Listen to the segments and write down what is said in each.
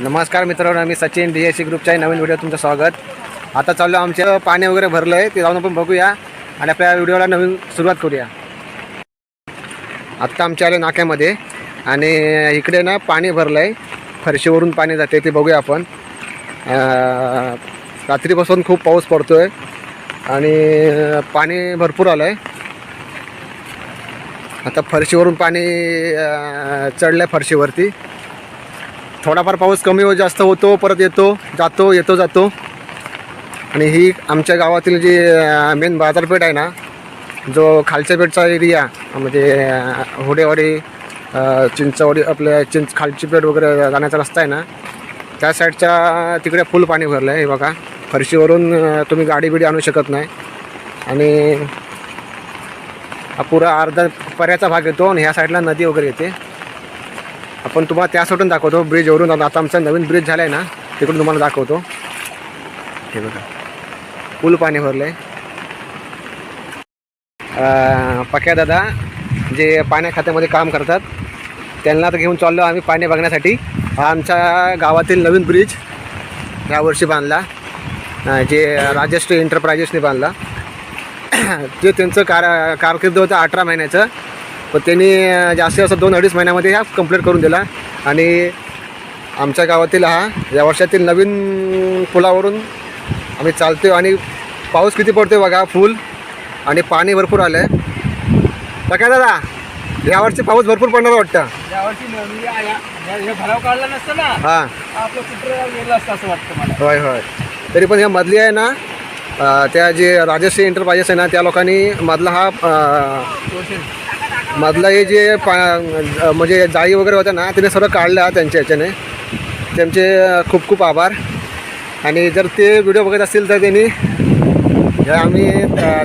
नमस्कार मित्रांनो मी सचिन डी एस सी ग्रुपच्या नवीन व्हिडिओ तुमचं स्वागत. आता चाललो आमचं पाणी वगैरे भरलं आहे ते जाऊन आपण बघूया आणि आपल्या व्हिडिओला नवीन सुरुवात करूया. आत्ता आमच्या आले नाक्यामध्ये आणि इकडे ना पाणी भरलं आहे फरशीवरून पाणी जाते ते बघूया आपण. रात्रीपासून खूप पाऊस पडतो आहे आणि पाणी भरपूर आलं आहे आता फरशीवरून पाणी चढलं आहे फरशीवरती. थोडाफार पाऊस कमी हो जास्त होतो परत येतो जातो येतो जातो. आणि ही आमच्या गावातील जी मेन बाजारपेठ आहे ना जो खालच्या पेठचा एरिया म्हणजे होडेवाडी चिंचवाडी आपल्या चिंच खालची पेठ वगैरे जाण्याचा रस्ता आहे ना त्या साईडच्या तिकडे फुल पाणी भरलं आहे हे बघा. फरशीवरून तुम्ही गाडी बिडी आणू शकत नाही. आणि पुरा अर्धा पर्याचा भाग येतो आणि ह्या साईडला नदी वगैरे येते. आपण तुम्हाला त्या दाखवतो ब्रिजवरून आता आमचा नवीन ब्रिज झाला आहे ना तिकडून तुम्हाला दाखवतो. हे बघा. फुल पाणी भरलं आहे पक्या दादा जे पाण्या खात्यामध्ये काम करतात त्यांना तर घेऊन चाललो आम्ही पाणी बघण्यासाठी. हा आमच्या गावातील नवीन ब्रिज यावर्षी बांधला. जे राजश्री एंटरप्राइजेसने बांधला. ते त्यांचं कार कारकीर्द होतं अठरा महिन्याचं. पण त्यांनी जास्तीत जास्त दोन अडीच महिन्यामध्ये हा कंप्लीट करून दिला. आणि आमच्या गावातील हा या वर्षातील नवीन पुलावरून आम्ही चालतो आणि पाऊस किती पडतोय बघा फुल. आणि पाणी भरपूर आलं आहे काय दादा यावर्षी पाऊस भरपूर पडणार वाटतं? हे. हां होय होय. तरी पण ह्या मधली आहे ना त्या जे राजश्री एंटरप्राइजेस आहे ना त्या लोकांनी मधला हा मधला हे जे पा म्हणजे जाळी वगैरे होत्या ना तिने सर्व काढल्या त्यांच्या ह्याच्याने. त्यांचे खूप खूप आभार. आणि जर ते व्हिडिओ बघत असतील तर त्यांनी आम्ही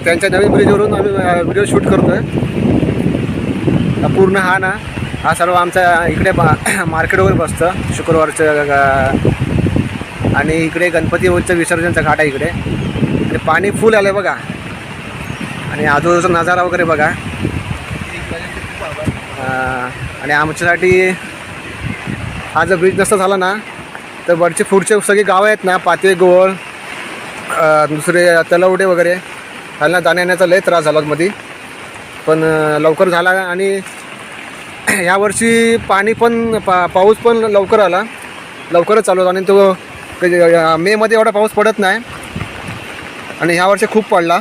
त्यांच्या नवीन ब्रिजवरून आम्ही व्हिडिओ शूट करतो आहे पूर्ण हा ना हा सर्व आमचा इकडे मार्केटवर बसतं शुक्रवारचं आणि इकडे गणपती विसर्जनचा घाट आहे इकडे. आणि पाणी फुल आलं बघा. आणि आजूबाजूचा नजारा वगैरे बघा. आणि आमच्यासाठी हा जर ब्रिज नसता झाला ना तर वरचे पुढचे सगळी गावं आहेत ना पाते गोवळ दुसरे तलवडे वगैरे त्यांना जाण्या येण्याचा लय त्रास झाला मध्ये पण लवकर झाला आणि यावर्षी पाणी पण पा पाऊस पण लवकर आला. लवकरच चालू आणि तो म्हणजे, मेमध्ये एवढा पाऊस पडत नाही. आणि ह्या वर्षी खूप पडला.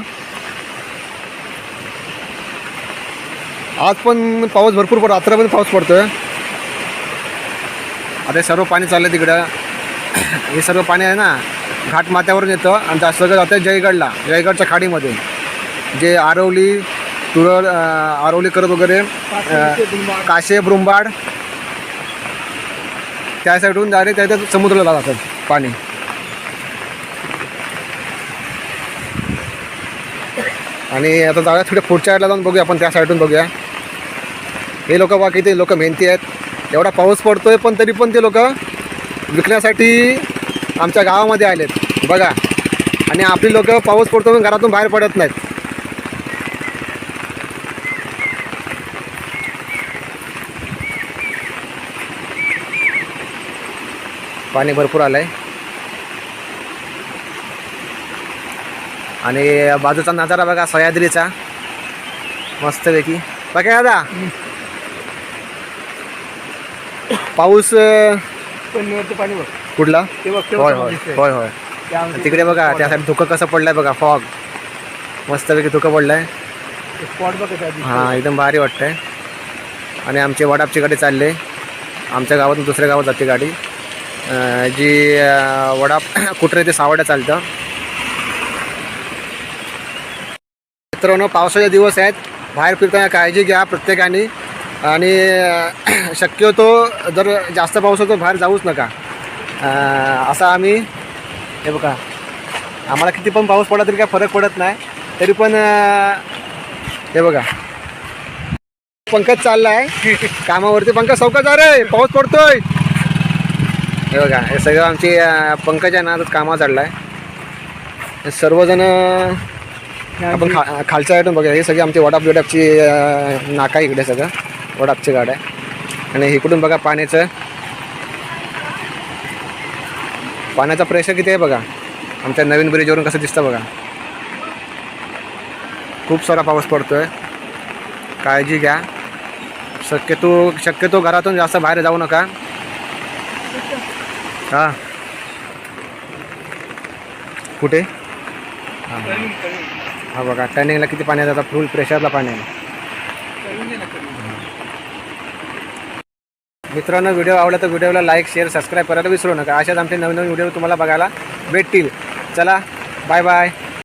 आज पण पाऊस भरपूर पड रात्र पण पाऊस पडतोय. आता सर्व पाणी चाललं तिकडं. हे सर्व पाणी आहे ना घाट माथ्यावरून येतं आणि जास्त सगळं जातं जयगडला जयगडच्या खाडीमध्ये जे आरवली तुरळ आरवली करत वगैरे काशे ब्रुंबाड त्या साईडून डायरेक्ट त्या समुद्राला जातात पाणी. आणि आता जाऊया थोड्या पुढच्या साईडला जाऊन बघूया आपण त्या साईडून बघूया. हे लोक बा किती लोक मेहनती आहेत. एवढा पाऊस पडतोय पण तरी पण ते लोक विकण्यासाठी आमच्या गावामध्ये आलेत. बघा. आणि आपली लोक पाऊस पडतो पण घरातून बाहेर पडत नाहीत. पाणी भरपूर आलं आहे आणि बाजूचा नजारा बघा सह्याद्रीचा. मस्तपैकी. बघा दादा? पाऊस पण बघ. कुठला? होय होय. होय होय. तिकडे बघा त्यासाठी धुकं कसं पडलंय बघा फॉग मस्तपैकी धुकं पडलंय. हां एकदम भारी वाटतंय. आणि आमचे वडापची गाडी चालले. आमच्या गावातून दुसऱ्या गावात जाते गाडी. जी वडाप कुठे ते सावड्या चालतं. मित्रांनो पावसाचे दिवस आहेत. बाहेर फिरताना काळजी घ्या प्रत्येकाने. आणि शक्यतो जर जास्त पाऊस होतो बाहेर जाऊच नका. असा आम्ही हे बघा. आम्हाला किती पण पाऊस पडला तरी काय फरक पडत नाही. तरी पण हे बघा. पंकज चालला आहे कामावरती. पंकज चौकात जा रे पाऊस पडतोय. हे बघा हे सगळं आमची पंकज आहे ना आता कामावर चढलाय. सर्वजण आपण खा खालच्या साईडून बघा हे सगळे आमची वडाप बिडापची नाका आहे इकडे सगळं. वडापची गाड्या आणि इकडून बघा पाण्याचं. पाण्याचा प्रेशर किती आहे बघा? आमच्या नवीन ब्रिजवरून कसं दिसतं बघा? खूप सारा पाऊस पडतोय. काळजी घ्या. शक्यतो शक्यतो घरातून जास्त बाहेर जाऊ नका. हां. कुठे? हा बघा टर्निंगला किती पाणी आहे आता फुल प्रेशरला पाणी आहे. मित्रांनो व्हिडिओ आवडला तर व्हिडिओला लाईक शेअर सबस्क्राईब करायला विसरू नका. अशाच आमचे नवीन नवीन व्हिडिओ तुम्हाला बघायला भेटतील. चला बाय बाय